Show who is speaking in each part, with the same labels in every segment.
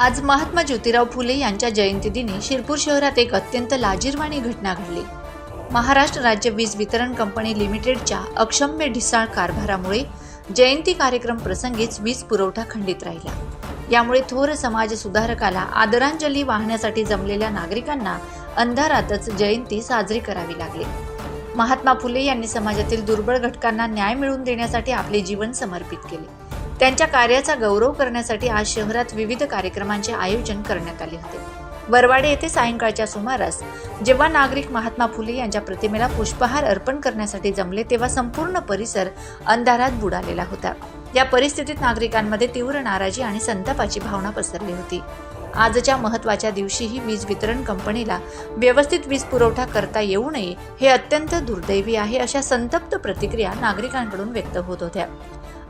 Speaker 1: आज महात्मा ज्योतिराव फुले यांच्या जयंती दिनी शिरपूर शहरात एक अत्यंत लाजीरवाणी घटना घडली. महाराष्ट्र राज्य वीज वितरण कंपनी लिमिटेडच्या अक्षम्य ढिसाळ कारभारामुळे जयंती कार्यक्रम प्रसंगीच वीज पुरवठा खंडित राहिला. यामुळे थोर समाज सुधारकाला आदरांजली वाहण्यासाठी जमलेल्या नागरिकांना अंधारातच जयंती साजरी करावी लागली. महात्मा फुले यांनी समाजातील दुर्बळ घटकांना न्याय मिळवून देण्यासाठी आपले जीवन समर्पित केले. त्यांच्या कार्याचा गौरव करण्यासाठी आज शहरात विविध कार्यक्रमांचे आयोजन करण्यात आले होते. बरवाडे येथे सायंकाळच्या सुमारास जेव्हा नागरिक महात्मा फुले यांच्या प्रतिमेला पुष्पहार अर्पण करण्यासाठी जमले तेव्हा संपूर्ण परिसर अंधारात बुडालेला होता. या परिस्थितीत नागरिकांमध्ये तीव्र नाराजी आणि संतापाची भावना पसरली होती. आजच्या महत्त्वाच्या दिवशीही वीज वितरण कंपनीला व्यवस्थित वीज पुरवठा करता येऊ नये हे अत्यंत दुर्दैवी आहे अशा संतप्त प्रतिक्रिया नागरिकांकडून व्यक्त होत होत्या.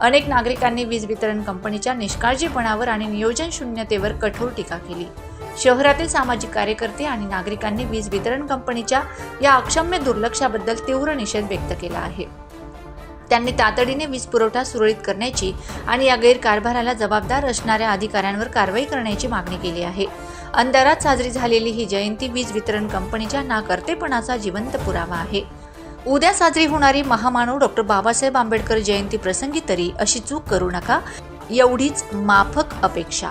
Speaker 1: अनेक नागरिकांनी वीज वितरण कंपनीच्या निष्काळजीपणावर आणि नियोजन शून्यतेवर कठोर टीका केली. शहरातील सामाजिक कार्यकर्ते आणि नागरिकांनी वीज वितरण कंपनीच्या या अक्षम्य दुर्लक्षाबद्दल तीव्र निषेध व्यक्त केला आहे. त्यांनी तातडीने वीज पुरवठा सुरळीत करण्याची आणि या गैरकारभाराला जबाबदार असणाऱ्या अधिकाऱ्यांवर कारवाई करण्याची मागणी केली आहे. अंधारात साजरी झालेली ही जयंती वीज वितरण कंपनीच्या नाकर्तेपणाचा जिवंत पुरावा आहे. उद्या साजरी होणारी महामानव डॉक्टर बाबासाहेब आंबेडकर जयंती प्रसंगी तरी अशी चूक करू नका एवढीच माफक अपेक्षा.